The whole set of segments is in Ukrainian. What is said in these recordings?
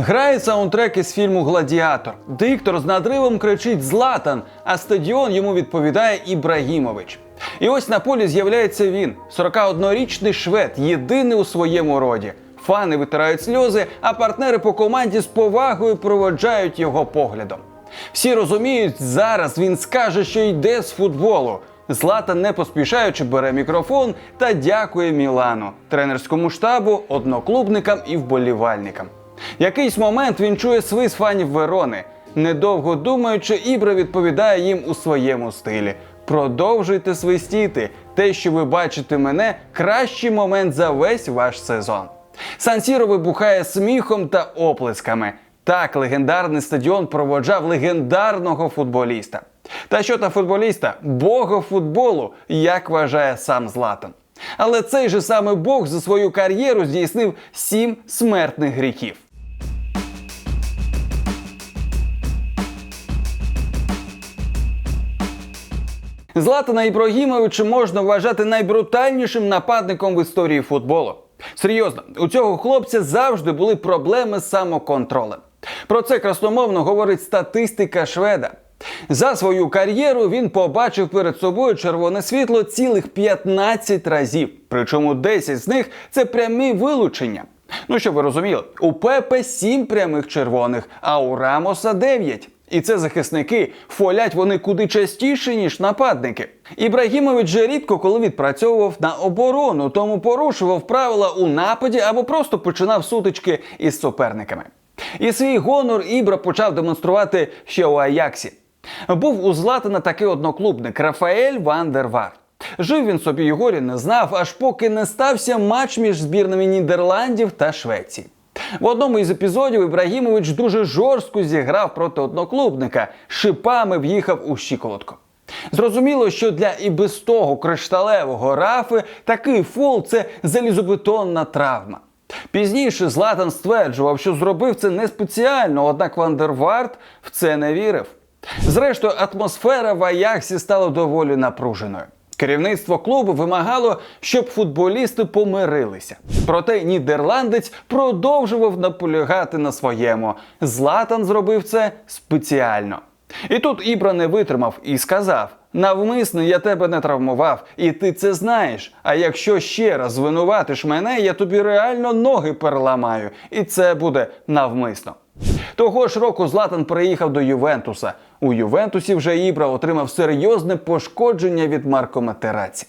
Грає саундтрек із фільму Гладіатор. Диктор з надривом кричить Златан, а стадіон йому відповідає Ібрагімович. І ось на полі з'являється він, 41-річний швед, єдиний у своєму роді. Фани витирають сльози, а партнери по команді з повагою проводжають його поглядом. Всі розуміють, зараз він скаже, що йде з футболу. Златан, не поспішаючи, бере мікрофон та дякує Мілану, тренерському штабу, одноклубникам і вболівальникам. Якийсь момент він чує свист фанів Верони. Недовго думаючи, Ібра відповідає їм у своєму стилі: продовжуйте свистіти. Те, що ви бачите мене, кращий момент за весь ваш сезон. Сан-Сіро вибухає сміхом та оплесками. Так, легендарний стадіон проводжав легендарного футболіста. Та що та футболіста? Бога футболу, як вважає сам Златан. Але цей же самий Бог за свою кар'єру здійснив сім смертних гріхів. Златана Ібрагімовича можна вважати найбрутальнішим нападником в історії футболу. Серйозно, у цього хлопця завжди були проблеми з самоконтролем. Про це красномовно говорить статистика шведа. За свою кар'єру він побачив перед собою червоне світло цілих 15 разів, причому 10 з них це прямі вилучення. Ну щоб ви розуміли, у Пепе 7 прямих червоних, а у Рамоса 9. І це захисники фолять вони куди частіше, ніж нападники. Ібрагімович же рідко коли відпрацьовував на оборону, тому порушував правила у нападі або просто починав сутички із суперниками. І свій гонор Ібра почав демонструвати ще у Аяксі. Був у Златана такий одноклубник Рафаель Ван дер Жив він собі й горі не знав, аж поки не стався матч між збірними Нідерландів та Швеції. В одному із епізодів Ібрагімович дуже жорстко зіграв проти одноклубника, шипами в'їхав у щиколотку. Зрозуміло, що для і без того кришталевого рафи такий фол це залізобетонна травма. Пізніше Златан стверджував, що зробив це не спеціально, однак Вандерварт в це не вірив. Зрештою, атмосфера в Аяксі стала доволі напруженою. Керівництво клубу вимагало, щоб футболісти помирилися. Проте нідерландець продовжував наполягати на своєму. Златан зробив це спеціально. І тут Ібра не витримав і сказав: навмисно я тебе не травмував, і ти це знаєш. А якщо ще раз звинуватиш мене, я тобі реально ноги переламаю, і це буде навмисно. Того ж року Златан переїхав до Ювентуса. У Ювентусі вже Ібра отримав серйозне пошкодження від Марко Матераці.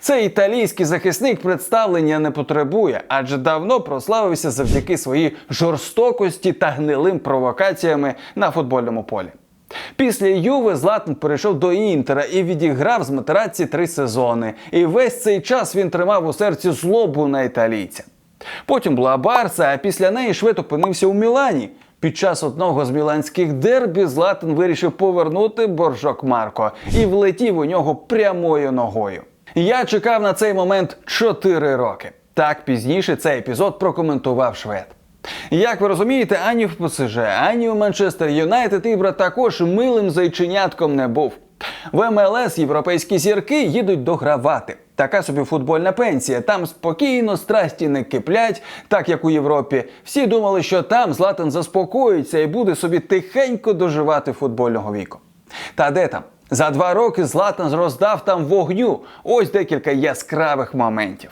Цей італійський захисник представлення не потребує, адже давно прославився завдяки своїй жорстокості та гнилим провокаціями на футбольному полі. Після Юви Златан перейшов до Інтера і відіграв з Матераці три сезони. І весь цей час він тримав у серці злобу на італійця. Потім була Барса, а після неї швед опинився у Мілані. Під час одного з міланських дербі Златан вирішив повернути боржок Марко і влетів у нього прямою ногою. Я чекав на цей момент 4 роки. Так пізніше цей епізод прокоментував швед. Як ви розумієте, ані в ПСЖ, ані у Манчестер Юнайтед Ібра також милим зайченятком не був. В МЛС європейські зірки їдуть догравати. Така собі футбольна пенсія. Там спокійно страсті не киплять, так як у Європі. Всі думали, що там Златан заспокоїться і буде собі тихенько доживати футбольного віку. Та де там? За два роки Златан роздав там вогню. Ось декілька яскравих моментів.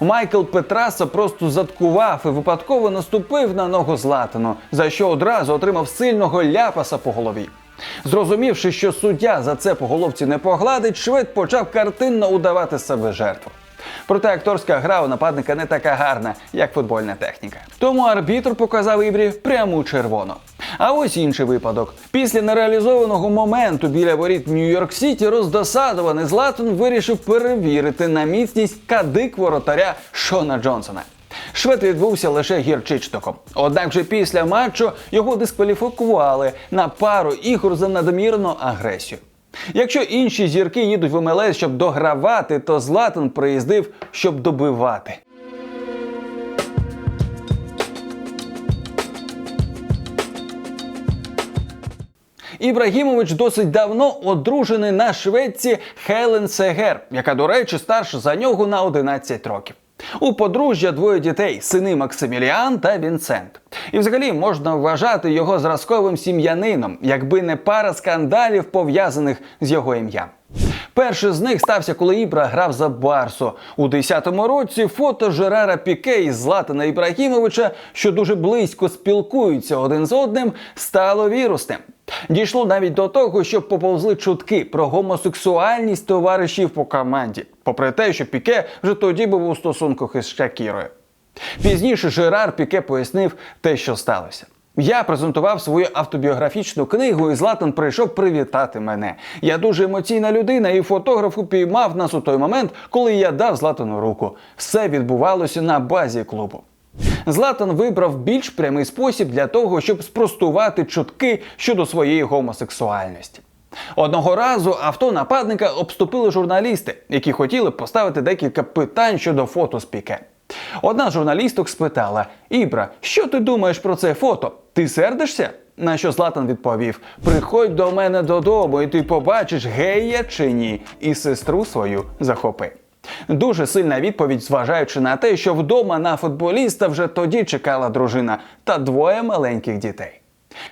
Майкл Петраса просто заткував і випадково наступив на ногу Златану, за що одразу отримав сильного ляпаса по голові. Зрозумівши, що суддя за це по головці не погладить, швед почав картинно удавати себе жертву. Проте акторська гра у нападника не така гарна, як футбольна техніка. Тому арбітр показав Ібрі пряму червону. А ось інший випадок. Після нереалізованого моменту біля воріт Нью-Йорк Сіті роздосадований Златан вирішив перевірити на міцність кадик воротаря Шона Джонсона. Швед відбувся лише гірчичтоком. Однак вже після матчу його дискваліфікували на пару ігор за надмірну агресію. Якщо інші зірки їдуть в МЛС, щоб догравати, то Златан приїздив, щоб добивати. Ібрагімович досить давно одружений на шведці Хелен Сегер, яка, до речі, старша за нього на 11 років. У подружжя двоє дітей сини Максиміліан та Вінсент. І взагалі можна вважати його зразковим сім'янином, якби не пара скандалів пов'язаних з його ім'ям. Перший з них стався, коли Ібра грав за Барсу. У 10-му році фото Жерара Піке і Златана Ібрагімовича, що дуже близько спілкуються один з одним, стало вірусним. Дійшло навіть до того, що поповзли чутки про гомосексуальність товаришів по команді, попри те, що Піке вже тоді був у стосунках із Шакірою. Пізніше Жерар Піке пояснив те, що сталося. Я презентував свою автобіографічну книгу, і Златан прийшов привітати мене. Я дуже емоційна людина, і фотограф упіймав нас у той момент, коли я дав Златану руку. Все відбувалося на базі клубу. Златан вибрав більш прямий спосіб для того, щоб спростувати чутки щодо своєї гомосексуальності. Одного разу авто нападника обступили журналісти, які хотіли поставити декілька питань щодо фото з піке. Одна з журналісток спитала: Ібра, що ти думаєш про це фото? Ти сердишся? На що Златан відповів: Приходь до мене додому, і ти побачиш, гей я чи ні, і сестру свою захопи. Дуже сильна відповідь, зважаючи на те, що вдома на футболіста вже тоді чекала дружина та двоє маленьких дітей.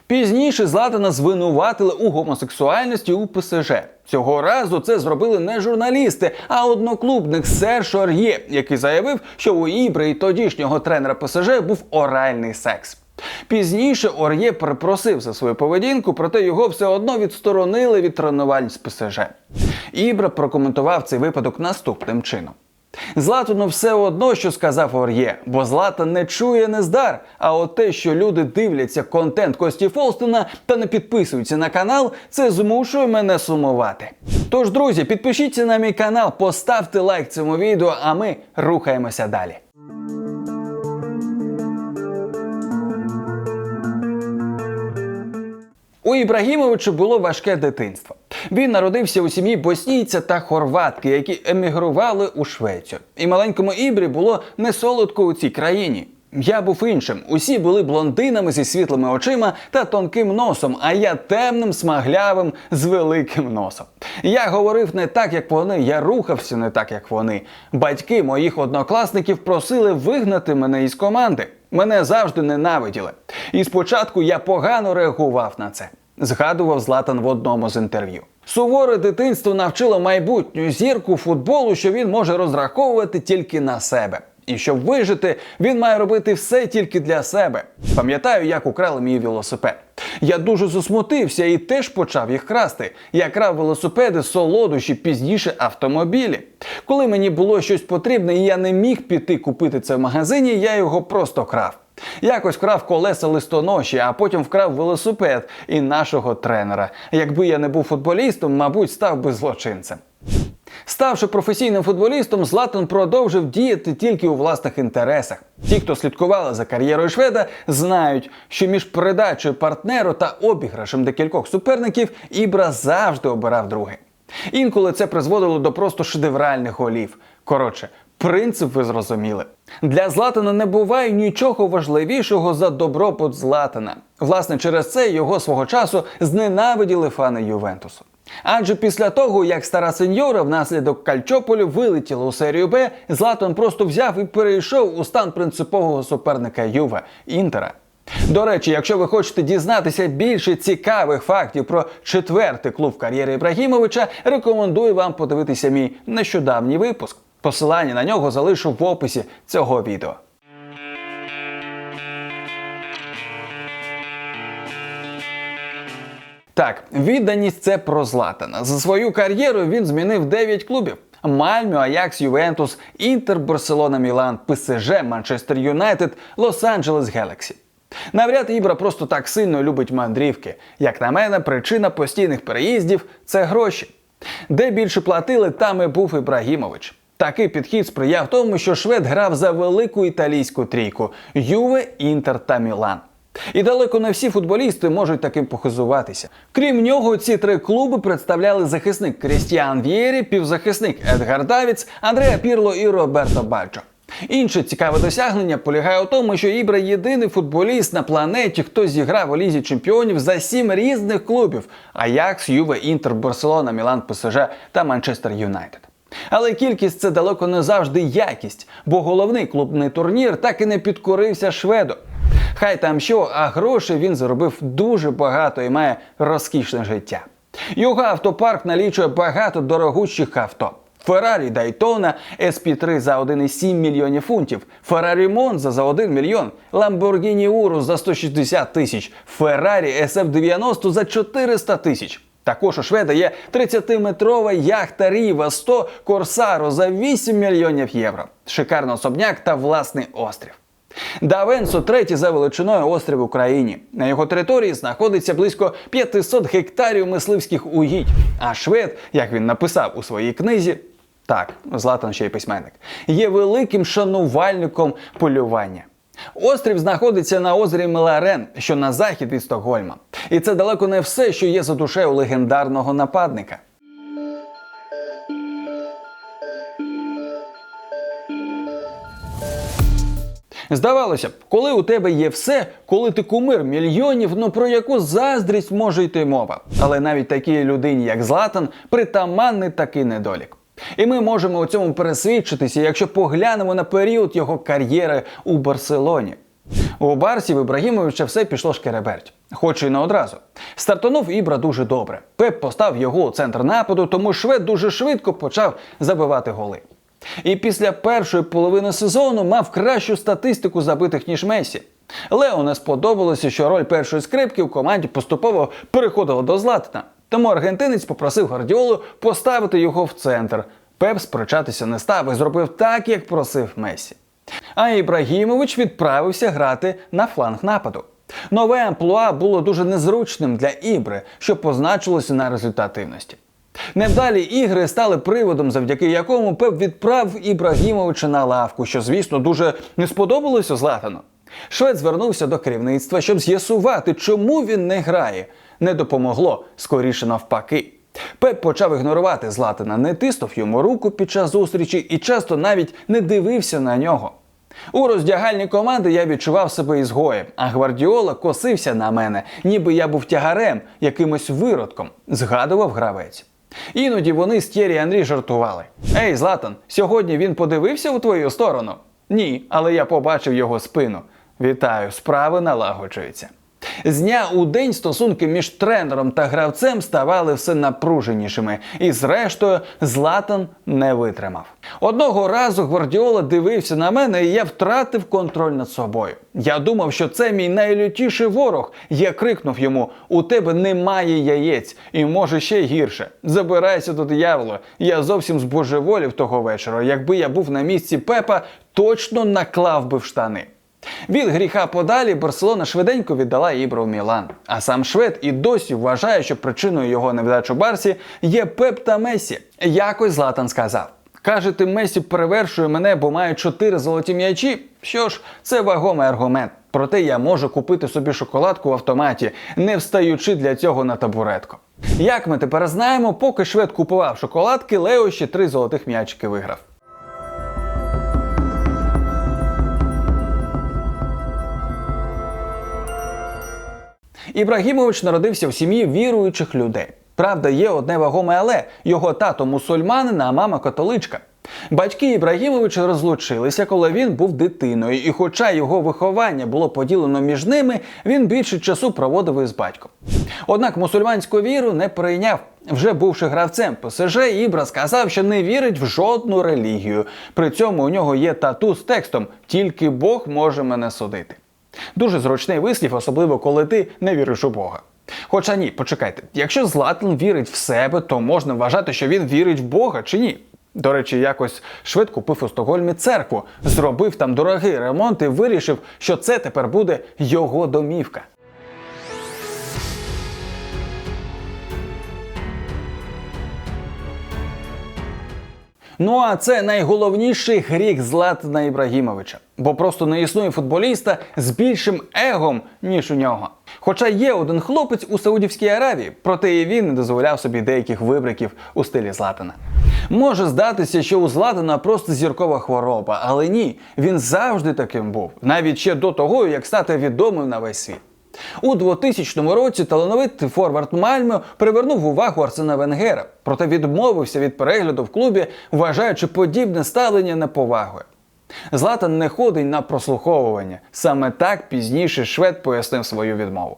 Пізніше Златана звинуватили у гомосексуальності у ПСЖ. Цього разу це зробили не журналісти, а одноклубник Серж Ор'є, який заявив, що у Ібри тодішнього тренера ПСЖ був оральний секс. Пізніше Ор'є перепросив за свою поведінку, проте його все одно відсторонили від тренувань з ПСЖ. Ібра прокоментував цей випадок наступним чином. Златану все одно, що сказав Ор'є, бо Златан не чує нездар. А от те, що люди дивляться контент Кості Фолстона та не підписуються на канал, це змушує мене сумувати. Тож, друзі, підпишіться на мій канал, поставте лайк цьому відео, а ми рухаємося далі. У Ібрагімовича було важке дитинство. Він народився у сім'ї боснійця та хорватки, які емігрували у Швецію. І маленькому Ібрі було не солодко у цій країні. Я був іншим. Усі були блондинами зі світлими очима та тонким носом, а я темним, смаглявим з великим носом. Я говорив не так, як вони, я рухався не так, як вони. Батьки моїх однокласників просили вигнати мене із команди. Мене завжди ненавиділи. І спочатку я погано реагував на це. Згадував Златан в одному з інтерв'ю. Суворе дитинство навчило майбутню зірку футболу, що він може розраховувати тільки на себе. І щоб вижити, він має робити все тільки для себе. Пам'ятаю, як украли мій велосипед. Я дуже засмутився і теж почав їх красти. Я крав велосипеди, солодощі, пізніше автомобілі. Коли мені було щось потрібне і я не міг піти купити це в магазині, я його просто крав. Якось вкрав колеса листоноші, а потім вкрав велосипед і нашого тренера. Якби я не був футболістом, мабуть, став би злочинцем. Ставши професійним футболістом, Златан продовжив діяти тільки у власних інтересах. Ті, хто слідкували за кар'єрою шведа, знають, що між передачею партнеру та обіграшем декількох суперників Ібра завжди обирав друге. Інколи це призводило до просто шедевральних голів. Коротше, принцип ви зрозуміли. Для Златана не буває нічого важливішого за добробут Златана. Власне, через це його свого часу зненавиділи фани Ювентусу. Адже після того, як стара сеньора внаслідок Кальчополю вилетіла у серію Б, Златан просто взяв і перейшов у стан принципового суперника Юве Інтера. До речі, якщо ви хочете дізнатися більше цікавих фактів про четвертий клуб в кар'єрі Ібрагімовича, рекомендую вам подивитися мій нещодавній випуск. Посилання на нього залишу в описі цього відео. Так, відданість це про Златана. За свою кар'єру він змінив 9 клубів: Мальмю, Аякс, Ювентус, Інтер, Барселона, Мілан, ПСЖ, Манчестер Юнайтед, Лос-Анджелес Гелексі. Навряд Ібра просто так сильно любить мандрівки. Як на мене, причина постійних переїздів це гроші. Де більше платили, там і був Ібрагімович. Такий підхід сприяв тому, що швед грав за велику італійську трійку Юве, Інтер та Мілан. І далеко не всі футболісти можуть таким похизуватися. Крім нього, ці три клуби представляли захисник Крістіан В'єрі, півзахисник Едгар Давіц, Андреа Пірло і Роберто Баджо. Інше цікаве досягнення полягає у тому, що Ібра єдиний футболіст на планеті, хто зіграв у лізі чемпіонів за сім різних клубів: Аякс, Юве, Інтер, Барселона, Мілан, ПСЖ та Манчестер Юнайтед. Але кількість це далеко не завжди якість, бо головний клубний турнір так і не підкорився шведу. Хай там що, а грошей він заробив дуже багато і має розкішне життя. Його автопарк налічує багато дорогущих авто. Феррарі Дайтона SP3 за 1,7 мільйонів фунтів, Феррарі Монза за 1 мільйон, Lamborghini Urus за 160 тисяч, Феррарі SF90 за 400 тисяч. Також у шведа є 30-метрова яхта Ріва 100 Корсаро за 8 мільйонів євро, шикарний особняк та власний острів. Давенсо третій за величиною острів в Україні. На його території знаходиться близько 500 гектарів мисливських угідь. А швед, як він написав у своїй книзі, так, Златан ще й письменник, є великим шанувальником полювання. Острів знаходиться на озері Меларен, що на захід від Стокгольма. І це далеко не все, що є за душею легендарного нападника. Здавалося б, коли у тебе є все, коли ти кумир мільйонів, ну про яку заздрість може йти мова. Але навіть такій людині, як Златан, притаманний такий недолік. І ми можемо у цьому пересвідчитися, якщо поглянемо на період його кар'єри у Барселоні. У Барсі в Ібрагімовича все пішло шкереберть, хоч і не одразу. Стартанув Ібра дуже добре. Пеп постав його у центр нападу, тому швед дуже швидко почав забивати голи. І після першої половини сезону мав кращу статистику забитих ніж Месі. Лео не сподобалося, що роль першої скрипки в команді поступово переходила до Златана. Тому аргентинець попросив Гвардіолу поставити його в центр. Пеп сперечатися не став і зробив так, як просив Месі. А Ібрагімович відправився грати на фланг нападу. Нове амплуа було дуже незручним для Ібри, що позначилося на результативності. Невдалі ігри стали приводом, завдяки якому Пеп відправив Ібрагімовича на лавку, що, звісно, дуже не сподобалося Златану. Швед звернувся до керівництва, щоб з'ясувати, чому він не грає. Не допомогло, скоріше навпаки. Пеп почав ігнорувати Златана, не тиснув йому руку під час зустрічі і часто навіть не дивився на нього. У роздягальні команди я відчував себе ізгоєм, а гвардіола косився на мене, ніби я був тягарем, якимось виродком, згадував гравець. Іноді вони з Тєрі Андрій жартували: Ей, Златан, сьогодні він подивився у твою сторону? Ні, але я побачив його спину. Вітаю, справи налагоджуються. З дня у день стосунки між тренером та гравцем ставали все напруженішими, і зрештою Златан не витримав. Одного разу Гвардіола дивився на мене, і я втратив контроль над собою. Я думав, що це мій найлютіший ворог. Я крикнув йому: у тебе немає яєць, і може ще гірше. Забирайся до диявола. Я зовсім збожеволів того вечора. Якби я був на місці Пепа, точно наклав би в штани. Від гріха подалі Барселона швиденько віддала Ібру в Мілан. А сам швед і досі вважає, що причиною його невдач у Барсі є Пеп та Месі. Якось Златан сказав. Кажете, Месі перевершує мене, бо має чотири золоті м'ячі. Що ж, це вагомий аргумент. Проте я можу купити собі шоколадку в автоматі, не встаючи для цього на табуретку. Як ми тепер знаємо, поки швед купував шоколадки, Лео ще три золотих м'ячики виграв. Ібрагімович народився в сім'ї віруючих людей. Правда, є одне вагоме але його тато мусульманин, а мама католичка. Батьки Ібрагімовича розлучилися, коли він був дитиною, і хоча його виховання було поділено між ними, він більше часу проводив із батьком. Однак мусульманську віру не прийняв. Вже бувши гравцем ПСЖ, Ібра сказав, що не вірить в жодну релігію. При цьому у нього є тату з текстом Тільки Бог може мене судити. Дуже зручний вислів, особливо коли ти не віриш у Бога. Хоча ні, почекайте, якщо Златан вірить в себе, то можна вважати, що він вірить в Бога чи ні. До речі, якось швид купив у Стокгольмі церкву, зробив там дорогий ремонт і вирішив, що це тепер буде його домівка. Ну а це найголовніший гріх Златана Ібрагімовича, бо просто не існує футболіста з більшим егом, ніж у нього. Хоча є один хлопець у Саудівській Аравії, проте і він не дозволяв собі деяких вибриків у стилі Златана. Може здатися, що у Златана просто зіркова хвороба, але ні, він завжди таким був, навіть ще до того, як стати відомим на весь світ. У 2000 році талановитий форвард Мальмö привернув увагу Арсена Венгера, проте відмовився від перегляду в клубі, вважаючи подібне ставлення неповагою. Златан не ходить на прослуховування. Саме так пізніше швед пояснив свою відмову.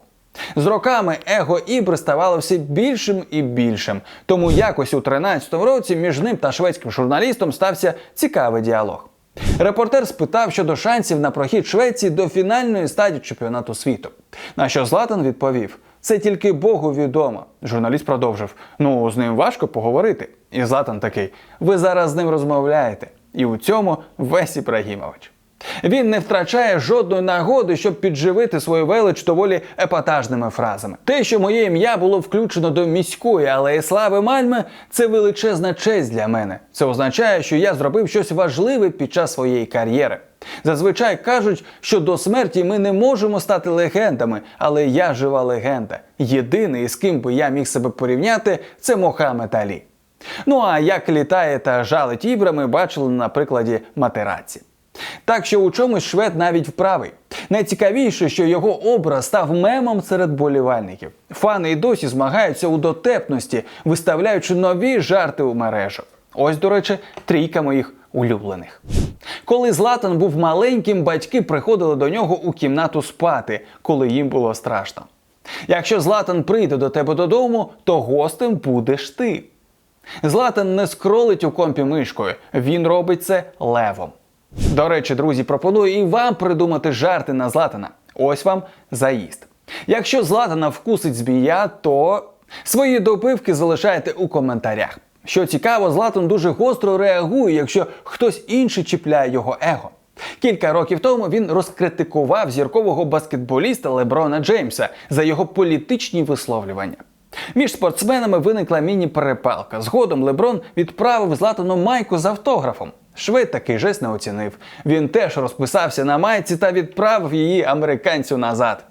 З роками его ібри ставало все більшим і більшим. Тому якось у 13-му році між ним та шведським журналістом стався цікавий діалог. Репортер спитав щодо шансів на прохід Швеції до фінальної стадії чемпіонату світу. На що Златан відповів: це тільки Богу відомо. Журналіст продовжив: ну з ним важко поговорити. І Златан такий: ви зараз з ним розмовляєте. І у цьому весь Ібрагімович. Він не втрачає жодної нагоди, щоб підживити свою велич доволі епатажними фразами. Те, що моє ім'я було включено до міської алеї слави Мальми, це величезна честь для мене. Це означає, що я зробив щось важливе під час своєї кар'єри. Зазвичай кажуть, що до смерті ми не можемо стати легендами, але я жива легенда. Єдиний, з ким би я міг себе порівняти, це Мохамед Алі. Ну а як літає та жалить ібра, ми бачили на прикладі матераці. Так що у чомусь швед навіть вправий. Найцікавіше, що його образ став мемом серед болівальників. Фани й досі змагаються у дотепності, виставляючи нові жарти у мережу. Ось, до речі, трійка моїх улюблених. Коли Златан був маленьким, батьки приходили до нього у кімнату спати, коли їм було страшно. Якщо Златан прийде до тебе додому, то гостем будеш ти. Златан не скролить у компі мишкою, він робить це левом. До речі, друзі, пропоную і вам придумати жарти на Златана. Ось вам заїзд. Якщо Златана вкусить змія, то свої допивки залишайте у коментарях. Що цікаво, Златан дуже гостро реагує, якщо хтось інший чіпляє його его. Кілька років тому він розкритикував зіркового баскетболіста Леброна Джеймса за його політичні висловлювання. Між спортсменами виникла міні-перепалка. Згодом Леброн відправив Златану майку з автографом. Швед такий жест не оцінив. Він теж розписався на майці та відправив її американцю назад.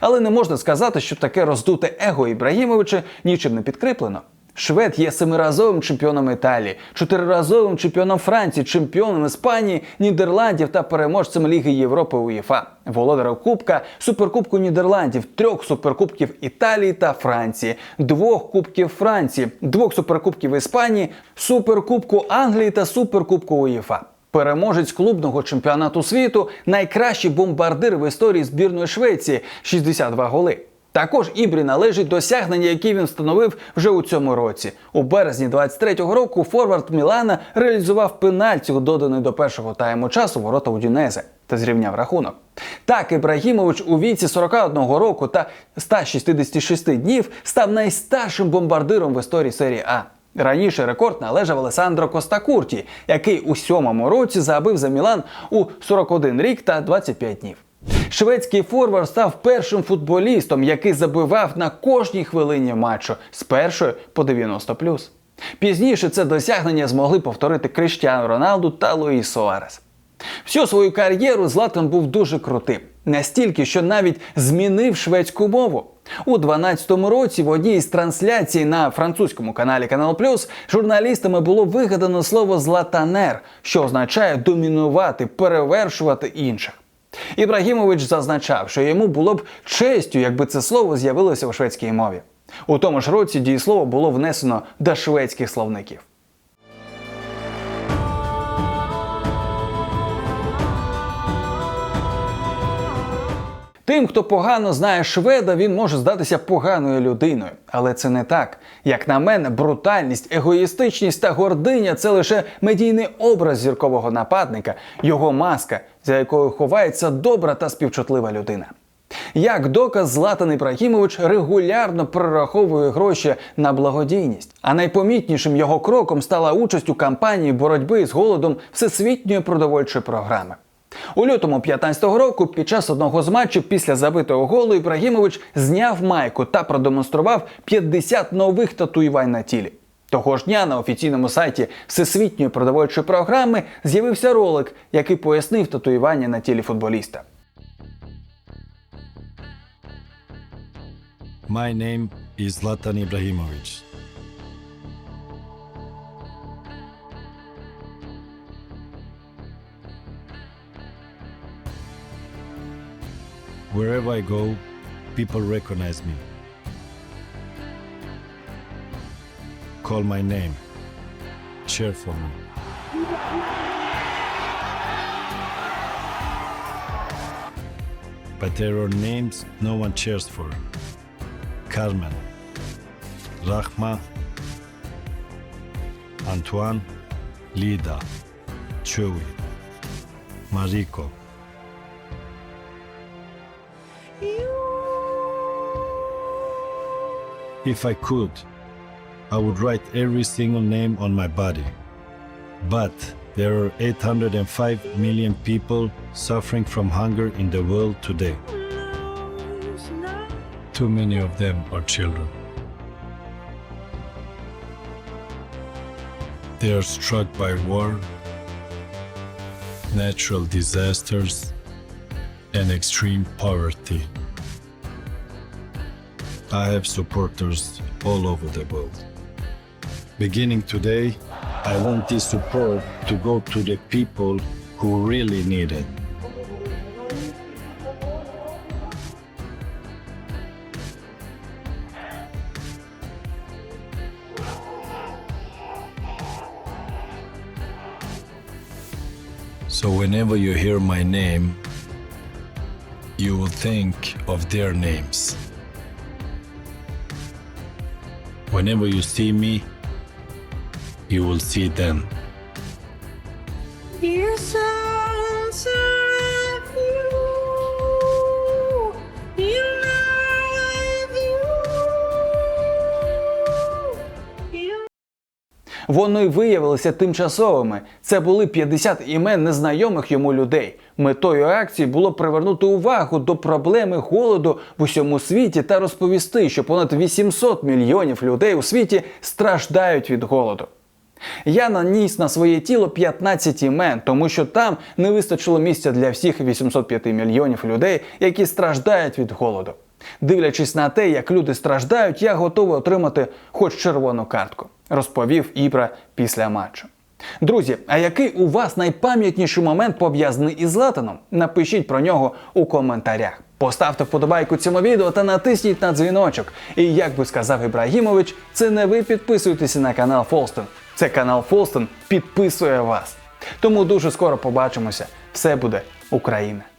Але не можна сказати, що таке роздуте его Ібрагімовича нічим не підкріплено. Швед є семиразовим чемпіоном Італії, чотириразовим чемпіоном Франції, чемпіоном Іспанії, Нідерландів та переможцем Ліги Європи УЄФА, володарем Кубка, Суперкубку Нідерландів, трьох суперкубків Італії та Франції, двох кубків Франції, двох суперкубків Іспанії, суперкубку Англії та суперкубку УЄФА. Переможець клубного чемпіонату світу, найкращий бомбардир в історії збірної Швеції 62 голи. Також Ібрі належить досягнення, які він встановив вже у цьому році. У березні 23-го року Форвард Мілана реалізував пенальті, доданий до першого тайму часу ворота Удінезе та зрівняв рахунок. Так Ібрагімович у віці 41 року та 166 днів став найстаршим бомбардиром в історії серії А. Раніше рекорд належав Алесандро Костакурті, який у сьомому році забив за Мілан у 41 рік та 25 днів. Шведський форвард став першим футболістом, який забивав на кожній хвилині матчу з першої по 90+. Пізніше це досягнення змогли повторити Криштіану Роналду та Луїс Суарес. Всю свою кар'єру Златан був дуже крутим. Настільки, що навіть змінив шведську мову. У 12-му році в одній із трансляцій на французькому каналі Канал Плюс журналістами було вигадано слово златанер, що означає домінувати, перевершувати інших. Ібрагімович зазначав, що йому було б честю, якби це слово з'явилося у шведській мові. У тому ж році дієслово було внесено до шведських словників. Тим, хто погано знає шведа, він може здатися поганою людиною. Але це не так. Як на мене, брутальність, егоїстичність та гординя це лише медійний образ зіркового нападника, його маска, за якою ховається добра та співчутлива людина. Як доказ, Златан Ібрагімович регулярно перераховує гроші на благодійність. А найпомітнішим його кроком стала участь у кампанії боротьби з голодом всесвітньої продовольчої програми. У лютому 15-го року під час одного з матчів після забитого голу Ібрагімович зняв майку та продемонстрував 50 нових татуювань на тілі. Того ж дня на офіційному сайті Всесвітньої продовольчої програми з'явився ролик, який пояснив татуювання на тілі футболіста. My name is Zlatan Ibrahimovic. Wherever I go, people recognize me. Call my name. Cheer for me. But there are names no one cheers for. Carmen, Rahma, Antoine, Lida, Chewy, Mariko. If I could, I would write every single name on my body. But there are 805 million people suffering from hunger in the world today. Too many of them are children. They are struck by war, natural disasters, and extreme poverty. I have supporters all over the world. Beginning today, I want this support to go to the people who really need it. So, whenever you hear my name, you will think of their names. Whenever you see me, you will see them. Вони виявилися тимчасовими. Це були 50 імен незнайомих йому людей. Метою акції було привернути увагу до проблеми голоду в усьому світі та розповісти, що понад 800 мільйонів людей у світі страждають від голоду. Я наніс на своє тіло 15 імен, тому що там не вистачило місця для всіх 805 мільйонів людей, які страждають від голоду. Дивлячись на те, як люди страждають, я готовий отримати хоч червону картку, розповів Ібра після матчу. Друзі, а який у вас найпам'ятніший момент пов'язаний із Златаном? Напишіть про нього у коментарях. Поставте вподобайку цьому відео та натисніть на дзвіночок. І як би сказав Ібрагімович, це не ви підписуєтеся на канал Фолстон. Це канал Фолстон підписує вас. Тому дуже скоро побачимося. Все буде Україна!